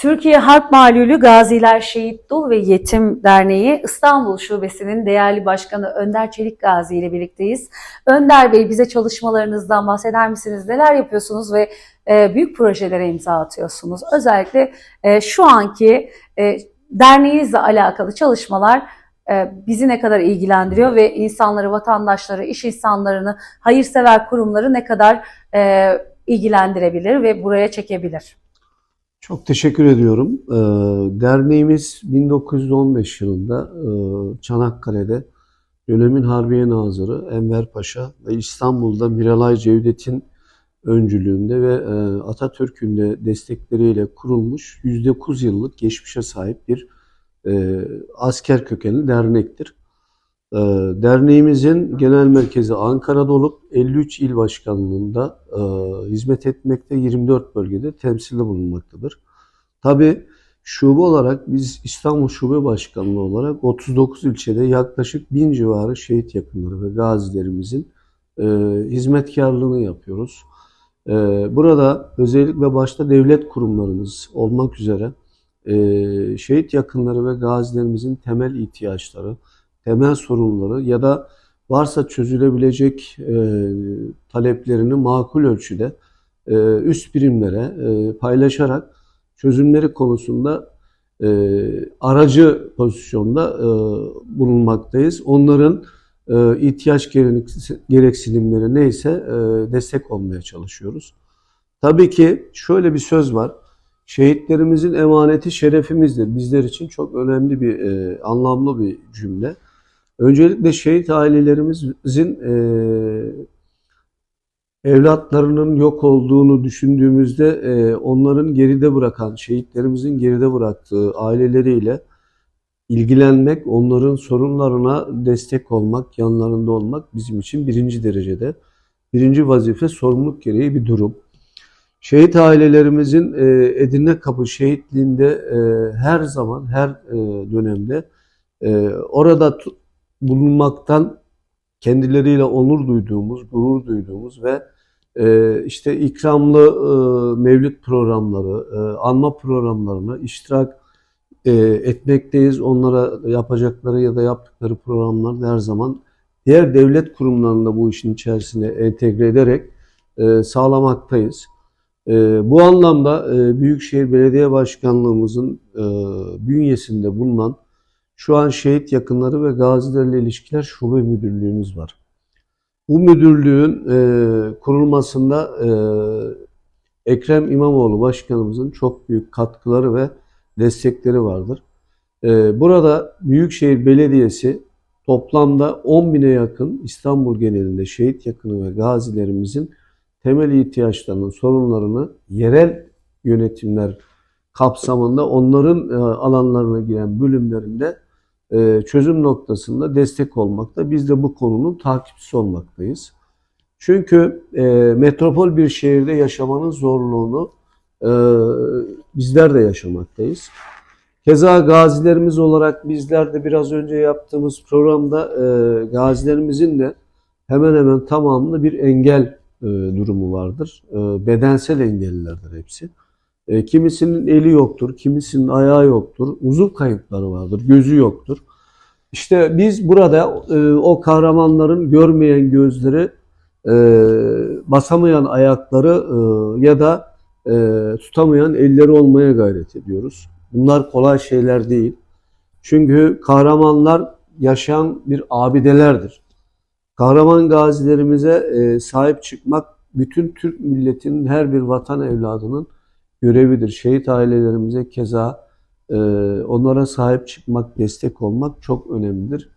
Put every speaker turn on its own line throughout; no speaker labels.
Türkiye Harp Malulü Gaziler Şehit Dul ve Yetim Derneği İstanbul Şubesi'nin değerli başkanı Önder Çelik Gazi ile birlikteyiz. Önder Bey bize çalışmalarınızdan bahseder misiniz? Neler yapıyorsunuz ve e, büyük projelere imza atıyorsunuz? Özellikle e, şu anki e, derneğinizle alakalı çalışmalar bizi ne kadar ilgilendiriyor ve insanları, vatandaşları, iş insanlarını, hayırsever kurumları ne kadar ilgilendirebilir ve buraya çekebilir?
Çok teşekkür ediyorum. Ee, Derneğimiz 1915 yılında e, Çanakkale'de dönemin Harbiye Nazırı Enver Paşa ve İstanbul'da Miralay Cevdet'in öncülüğünde ve e, Atatürk'ün de destekleriyle kurulmuş 109 yıllık geçmişe sahip bir e, asker kökenli dernektir. Ee, Derneğimizin genel merkezi Ankara'da olup 53 il başkanlığında e, hizmet etmekte 24 bölgede temsilde bulunmaktadır. Tabi şube olarak biz İstanbul Şube Başkanlığı olarak 39 ilçede yaklaşık 1000 civarı şehit yakınları ve gazilerimizin e, hizmetkarlığını yapıyoruz. E, burada özellikle başta devlet kurumlarımız olmak üzere şehit yakınları ve gazilerimizin temel ihtiyaçları, temel sorunları ya da varsa çözülebilecek e, taleplerini makul ölçüde e, üst birimlere e, paylaşarak çözümleri konusunda e, aracı pozisyonda e, bulunmaktayız. Onların e, ihtiyaç gereksinimleri neyse e, destek olmaya çalışıyoruz. Tabii ki şöyle bir söz var. Şehitlerimizin emaneti şerefimizdir. Bizler için çok önemli bir, e, anlamlı bir cümle. Öncelikle şehit ailelerimizin e, evlatlarının yok olduğunu düşündüğümüzde e, onların geride bırakan, şehitlerimizin geride bıraktığı aileleriyle ilgilenmek, onların sorunlarına destek olmak, yanlarında olmak bizim için birinci derecede, birinci vazife, sorumluluk gereği bir durum. Şehit ailelerimizin e, Edirne Kapı şehitliğinde e, her zaman, her e, dönemde e, orada bulunmaktan kendileriyle onur duyduğumuz, gurur duyduğumuz ve e, işte ikramlı e, mevlüt programları, e, anma programlarına iştirak e, etmekteyiz. Onlara yapacakları ya da yaptıkları programları her zaman diğer devlet kurumlarında bu işin içerisine entegre ederek e, sağlamaktayız. E, bu anlamda e, Büyükşehir Belediye Başkanlığımızın e, bünyesinde bulunan şu an şehit yakınları ve gazilerle ilişkiler şube müdürlüğümüz var. Bu müdürlüğün e, kurulmasında e, Ekrem İmamoğlu başkanımızın çok büyük katkıları ve destekleri vardır. E, burada Büyükşehir Belediyesi toplamda 10 bine yakın İstanbul genelinde şehit yakını ve gazilerimizin temel ihtiyaçlarının sorunlarını yerel yönetimler kapsamında onların e, alanlarına giren bölümlerinde çözüm noktasında destek olmakta. Biz de bu konunun takipçisi olmaktayız. Çünkü e, metropol bir şehirde yaşamanın zorluğunu e, bizler de yaşamaktayız. Keza gazilerimiz olarak bizler de biraz önce yaptığımız programda e, gazilerimizin de hemen hemen tamamında bir engel e, durumu vardır. E, bedensel engellilerdir hepsi. E, kimisinin eli yoktur, kimisinin ayağı yoktur, uzuv kayıpları vardır, gözü yoktur. İşte biz burada e, o kahramanların görmeyen gözleri, e, basamayan ayakları e, ya da e, tutamayan elleri olmaya gayret ediyoruz. Bunlar kolay şeyler değil. Çünkü kahramanlar yaşayan bir abidelerdir. Kahraman gazilerimize e, sahip çıkmak bütün Türk milletinin her bir vatan evladının görevidir. Şehit ailelerimize keza e, onlara sahip çıkmak, destek olmak çok önemlidir.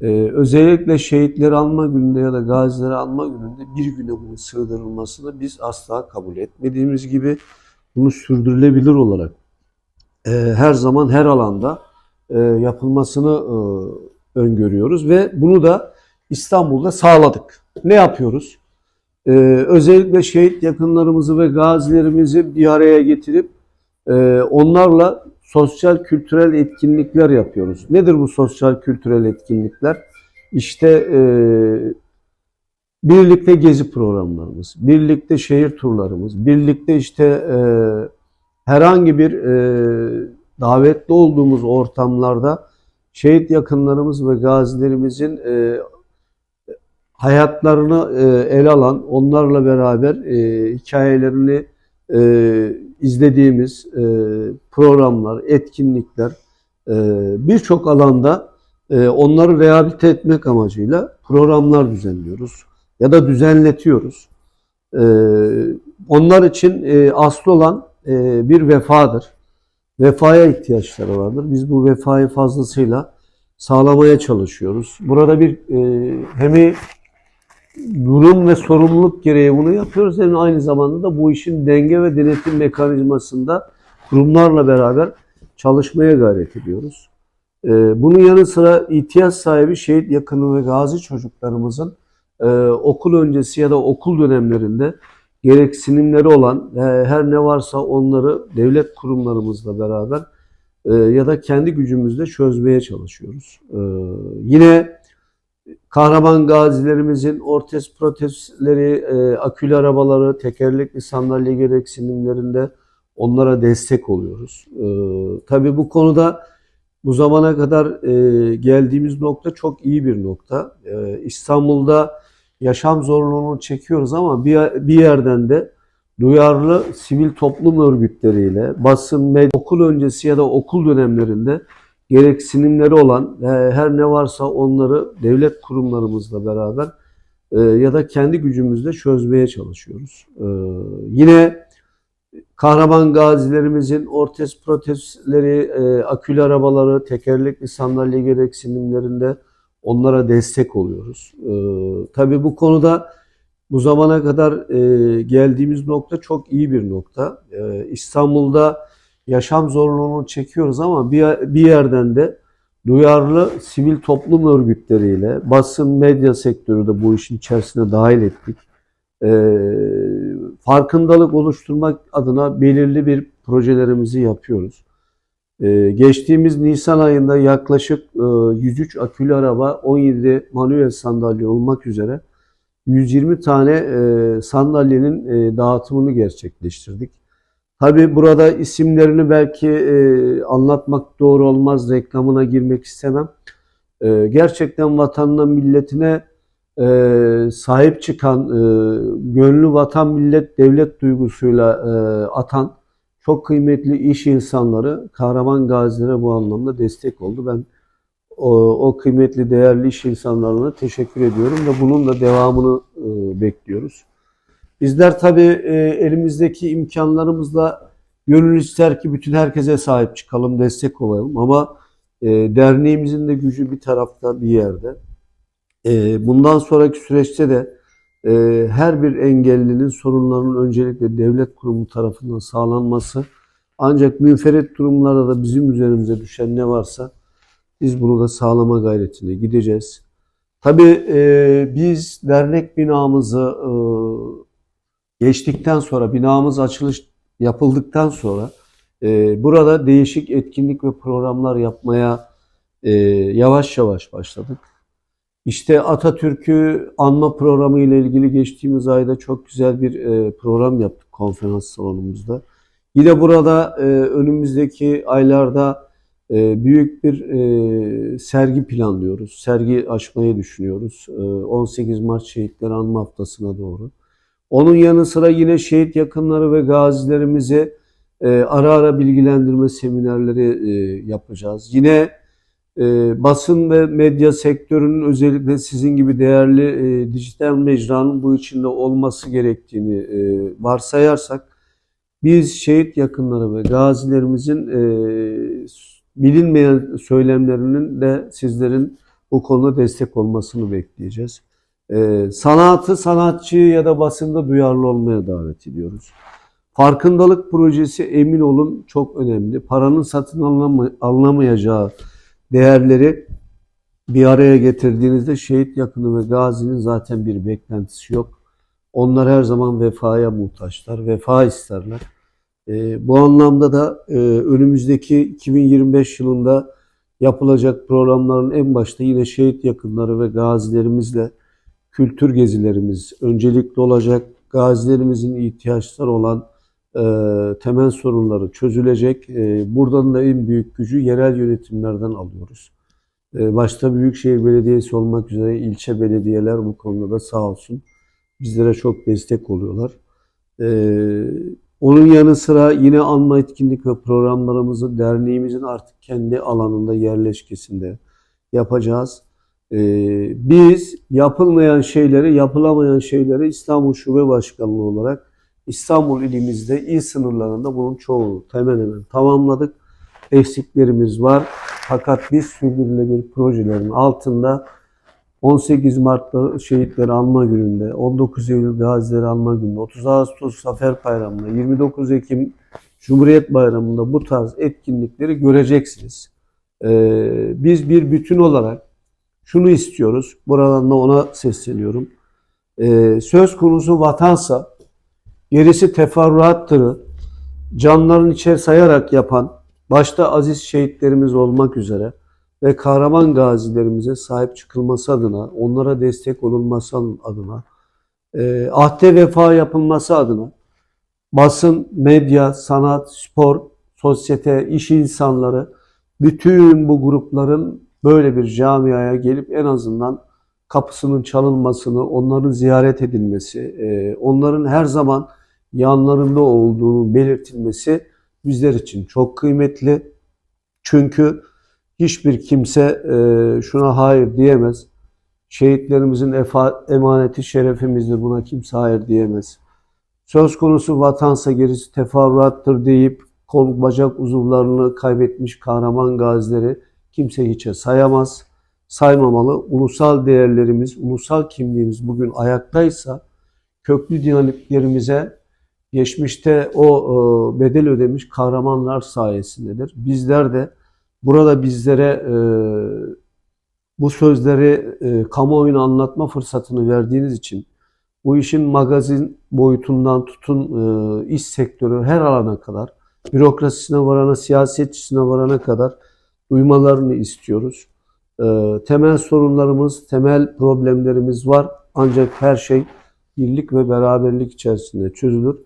E, özellikle şehitleri alma gününde ya da gazileri alma gününde bir güne bunun sığdırılmasını biz asla kabul etmediğimiz gibi bunu sürdürülebilir olarak e, her zaman her alanda e, yapılmasını e, öngörüyoruz ve bunu da İstanbul'da sağladık. Ne yapıyoruz? Ee, özellikle şehit yakınlarımızı ve gazilerimizi bir araya getirip e, onlarla sosyal kültürel etkinlikler yapıyoruz. Nedir bu sosyal kültürel etkinlikler? İşte e, birlikte gezi programlarımız, birlikte şehir turlarımız, birlikte işte e, herhangi bir e, davetli olduğumuz ortamlarda şehit yakınlarımız ve gazilerimizin e, hayatlarını e, ele alan, onlarla beraber e, hikayelerini e, izlediğimiz e, programlar, etkinlikler e, birçok alanda e, onları rehabilite etmek amacıyla programlar düzenliyoruz ya da düzenletiyoruz. E, onlar için e, asıl olan e, bir vefadır. Vefaya ihtiyaçları vardır. Biz bu vefayı fazlasıyla sağlamaya çalışıyoruz. Burada bir e, hem durum ve sorumluluk gereği bunu yapıyoruz hem aynı zamanda da bu işin denge ve denetim mekanizmasında kurumlarla beraber çalışmaya gayret ediyoruz. E, bunun yanı sıra ihtiyaç sahibi şehit yakını ve gazi çocuklarımızın e, okul öncesi ya da okul dönemlerinde gereksinimleri olan her ne varsa onları devlet kurumlarımızla beraber e, ya da kendi gücümüzle çözmeye çalışıyoruz. E, yine kahraman gazilerimizin ortez protezleri, e, akülü arabaları, tekerlekli sandalye gereksinimlerinde onlara destek oluyoruz. E, tabii bu konuda bu zamana kadar e, geldiğimiz nokta çok iyi bir nokta. E, İstanbul'da yaşam zorluğunu çekiyoruz ama bir, bir yerden de duyarlı sivil toplum örgütleriyle, basın, medya, okul öncesi ya da okul dönemlerinde gereksinimleri olan e, her ne varsa onları devlet kurumlarımızla beraber e, ya da kendi gücümüzle çözmeye çalışıyoruz. E, yine kahraman gazilerimizin ortez protezleri, e, akülü arabaları, tekerlekli sandalye gereksinimlerinde onlara destek oluyoruz. E, tabii bu konuda bu zamana kadar e, geldiğimiz nokta çok iyi bir nokta. E, İstanbul'da yaşam zorluğunu çekiyoruz ama bir, bir yerden de duyarlı sivil toplum örgütleriyle, basın, medya sektörü de bu işin içerisine dahil ettik. E, farkındalık oluşturmak adına belirli bir projelerimizi yapıyoruz. E, geçtiğimiz Nisan ayında yaklaşık e, 103 akülü araba, 17 manuel sandalye olmak üzere 120 tane e, sandalyenin e, dağıtımını gerçekleştirdik. Tabi burada isimlerini belki e, anlatmak doğru olmaz, reklamına girmek istemem. E, gerçekten vatanına, milletine e, sahip çıkan, e, gönlü vatan, millet, devlet duygusuyla e, atan çok kıymetli iş insanları kahraman gazilere bu anlamda destek oldu. Ben o, o kıymetli, değerli iş insanlarına teşekkür ediyorum ve bunun da devamını e, bekliyoruz. Bizler tabii e, elimizdeki imkanlarımızla gönül ister ki bütün herkese sahip çıkalım, destek olalım ama e, derneğimizin de gücü bir tarafta, bir yerde. E, bundan sonraki süreçte de her bir engellinin sorunlarının öncelikle devlet kurumu tarafından sağlanması ancak münferit durumlarda da bizim üzerimize düşen ne varsa biz bunu da sağlama gayretine gideceğiz. Tabii e, biz dernek binamızı e, geçtikten sonra, binamız açılış yapıldıktan sonra e, burada değişik etkinlik ve programlar yapmaya e, yavaş yavaş başladık. İşte Atatürk'ü anma programı ile ilgili geçtiğimiz ayda çok güzel bir e, program yaptık konferans salonumuzda. Yine burada e, önümüzdeki aylarda e, büyük bir e, sergi planlıyoruz. Sergi açmayı düşünüyoruz. E, 18 Mart Şehitler Anma Haftası'na doğru. Onun yanı sıra yine şehit yakınları ve gazilerimize e, ara ara bilgilendirme seminerleri e, yapacağız. Yine e, basın ve medya sektörünün özellikle sizin gibi değerli e, dijital mecranın bu içinde olması gerektiğini e, varsayarsak biz şehit yakınları ve gazilerimizin e, bilinmeyen söylemlerinin de sizlerin bu konuda destek olmasını bekleyeceğiz. Ee, sanatı, sanatçıyı ya da basında duyarlı olmaya davet ediyoruz. Farkındalık projesi emin olun çok önemli. Paranın satın alınama, alınamayacağı değerleri bir araya getirdiğinizde şehit yakını ve gazinin zaten bir beklentisi yok. Onlar her zaman vefaya muhtaçlar, vefa isterler. E, bu anlamda da e, önümüzdeki 2025 yılında yapılacak programların en başta yine şehit yakınları ve gazilerimizle kültür gezilerimiz öncelikli olacak. Gazilerimizin ihtiyaçları olan e, temel sorunları çözülecek. E, buradan da en büyük gücü yerel yönetimlerden alıyoruz. E, başta Büyükşehir Belediyesi olmak üzere ilçe belediyeler bu konuda da sağ olsun bizlere çok destek oluyorlar. E, onun yanı sıra yine anma etkinlik ve programlarımızı derneğimizin artık kendi alanında yerleşkesinde yapacağız. E, biz yapılmayan şeyleri, yapılamayan şeyleri İstanbul Şube Başkanlığı olarak İstanbul ilimizde il sınırlarında bunun çoğunu hemen hemen tamamladık. Eksiklerimiz var. Fakat biz sürdürülebilir projelerin altında 18 Mart'ta şehitleri anma gününde, 19 Eylül gazileri anma gününde, 30 Ağustos Zafer Bayramı'nda, 29 Ekim Cumhuriyet Bayramı'nda bu tarz etkinlikleri göreceksiniz. Ee, biz bir bütün olarak şunu istiyoruz. Buradan da ona sesleniyorum. Ee, söz konusu vatansa gerisi teferruattırı canlarını içeri sayarak yapan başta aziz şehitlerimiz olmak üzere ve kahraman gazilerimize sahip çıkılması adına, onlara destek olunması adına, e, ahde vefa yapılması adına basın, medya, sanat, spor, sosyete, iş insanları bütün bu grupların böyle bir camiaya gelip en azından kapısının çalınmasını, onların ziyaret edilmesi, e, onların her zaman yanlarında olduğunu belirtilmesi bizler için çok kıymetli. Çünkü hiçbir kimse e, şuna hayır diyemez. Şehitlerimizin emaneti şerefimizdir. Buna kimse hayır diyemez. Söz konusu vatansa gerisi teferruattır deyip kol bacak uzuvlarını kaybetmiş kahraman gazileri kimse hiçe sayamaz. Saymamalı. Ulusal değerlerimiz, ulusal kimliğimiz bugün ayaktaysa köklü dinamiklerimize geçmişte o e, bedel ödemiş kahramanlar sayesindedir. Bizler de burada bizlere e, bu sözleri e, kamuoyuna anlatma fırsatını verdiğiniz için bu işin magazin boyutundan tutun iş sektörü her alana kadar bürokrasisine varana, siyasetçisine varana kadar duymalarını istiyoruz. E, temel sorunlarımız, temel problemlerimiz var. Ancak her şey birlik ve beraberlik içerisinde çözülür.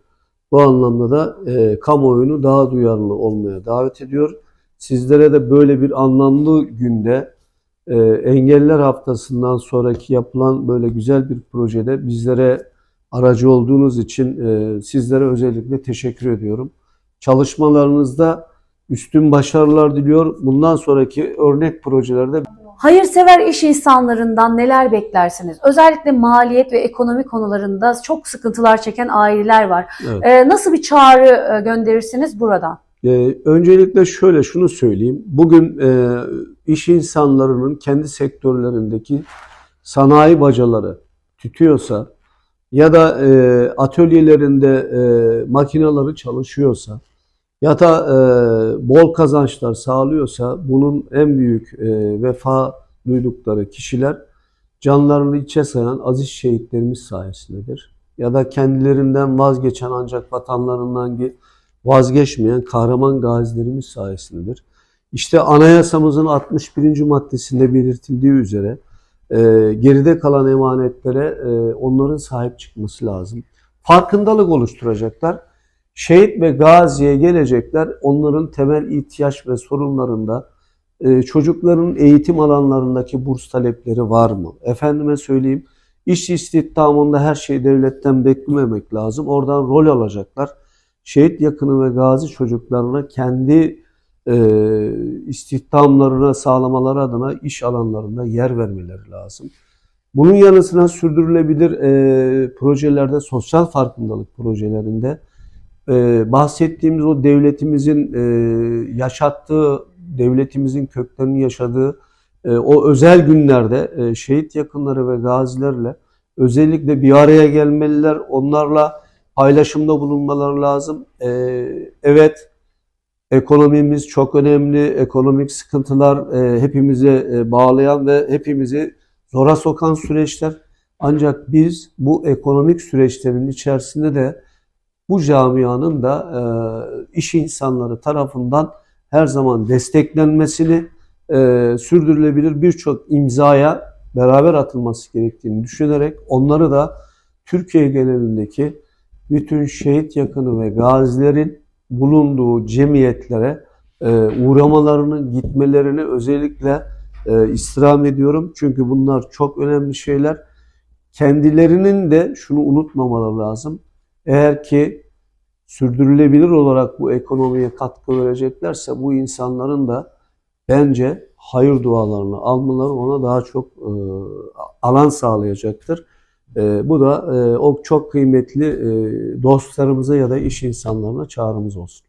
Bu anlamda da e, kamuoyunu daha duyarlı olmaya davet ediyor. Sizlere de böyle bir anlamlı günde e, Engeller Haftası'ndan sonraki yapılan böyle güzel bir projede bizlere aracı olduğunuz için e, sizlere özellikle teşekkür ediyorum. Çalışmalarınızda üstün başarılar diliyor. Bundan sonraki örnek projelerde
Hayırsever iş insanlarından neler beklersiniz? Özellikle maliyet ve ekonomi konularında çok sıkıntılar çeken aileler var.
Evet.
Ee, nasıl bir çağrı e, gönderirsiniz buradan?
Ee, öncelikle şöyle şunu söyleyeyim. Bugün e, iş insanlarının kendi sektörlerindeki sanayi bacaları tütüyorsa ya da e, atölyelerinde e, makineleri çalışıyorsa ya da e, bol kazançlar sağlıyorsa bunun en büyük e, vefa duydukları kişiler canlarını içe sayan aziz şehitlerimiz sayesindedir. Ya da kendilerinden vazgeçen ancak vatanlarından ge- vazgeçmeyen kahraman gazilerimiz sayesindedir. İşte anayasamızın 61. maddesinde belirtildiği üzere e, geride kalan emanetlere e, onların sahip çıkması lazım. Farkındalık oluşturacaklar. Şehit ve gaziye gelecekler. Onların temel ihtiyaç ve sorunlarında e, çocukların eğitim alanlarındaki burs talepleri var mı? Efendime söyleyeyim iş istihdamında her şeyi devletten beklememek lazım. Oradan rol alacaklar. Şehit yakını ve gazi çocuklarına kendi e, istihdamlarına sağlamaları adına iş alanlarında yer vermeleri lazım. Bunun yanı sıra sürdürülebilir e, projelerde, sosyal farkındalık projelerinde e, bahsettiğimiz o devletimizin e, yaşattığı, devletimizin köklerini yaşadığı e, o özel günlerde e, şehit yakınları ve gazilerle özellikle bir araya gelmeliler. Onlarla paylaşımda bulunmaları lazım. Evet, ekonomimiz çok önemli. Ekonomik sıkıntılar e, hepimize e, bağlayan ve hepimizi zora sokan süreçler. Ancak biz bu ekonomik süreçlerin içerisinde de bu camianın da e, iş insanları tarafından her zaman desteklenmesini, e, sürdürülebilir birçok imzaya beraber atılması gerektiğini düşünerek onları da Türkiye genelindeki bütün şehit yakını ve gazilerin bulunduğu cemiyetlere e, uğramalarını, gitmelerini özellikle e, istirham ediyorum. Çünkü bunlar çok önemli şeyler. Kendilerinin de şunu unutmamaları lazım. Eğer ki sürdürülebilir olarak bu ekonomiye katkı vereceklerse bu insanların da bence hayır dualarını almaları ona daha çok e, alan sağlayacaktır. E, bu da e, o çok kıymetli e, dostlarımıza ya da iş insanlarına çağrımız olsun.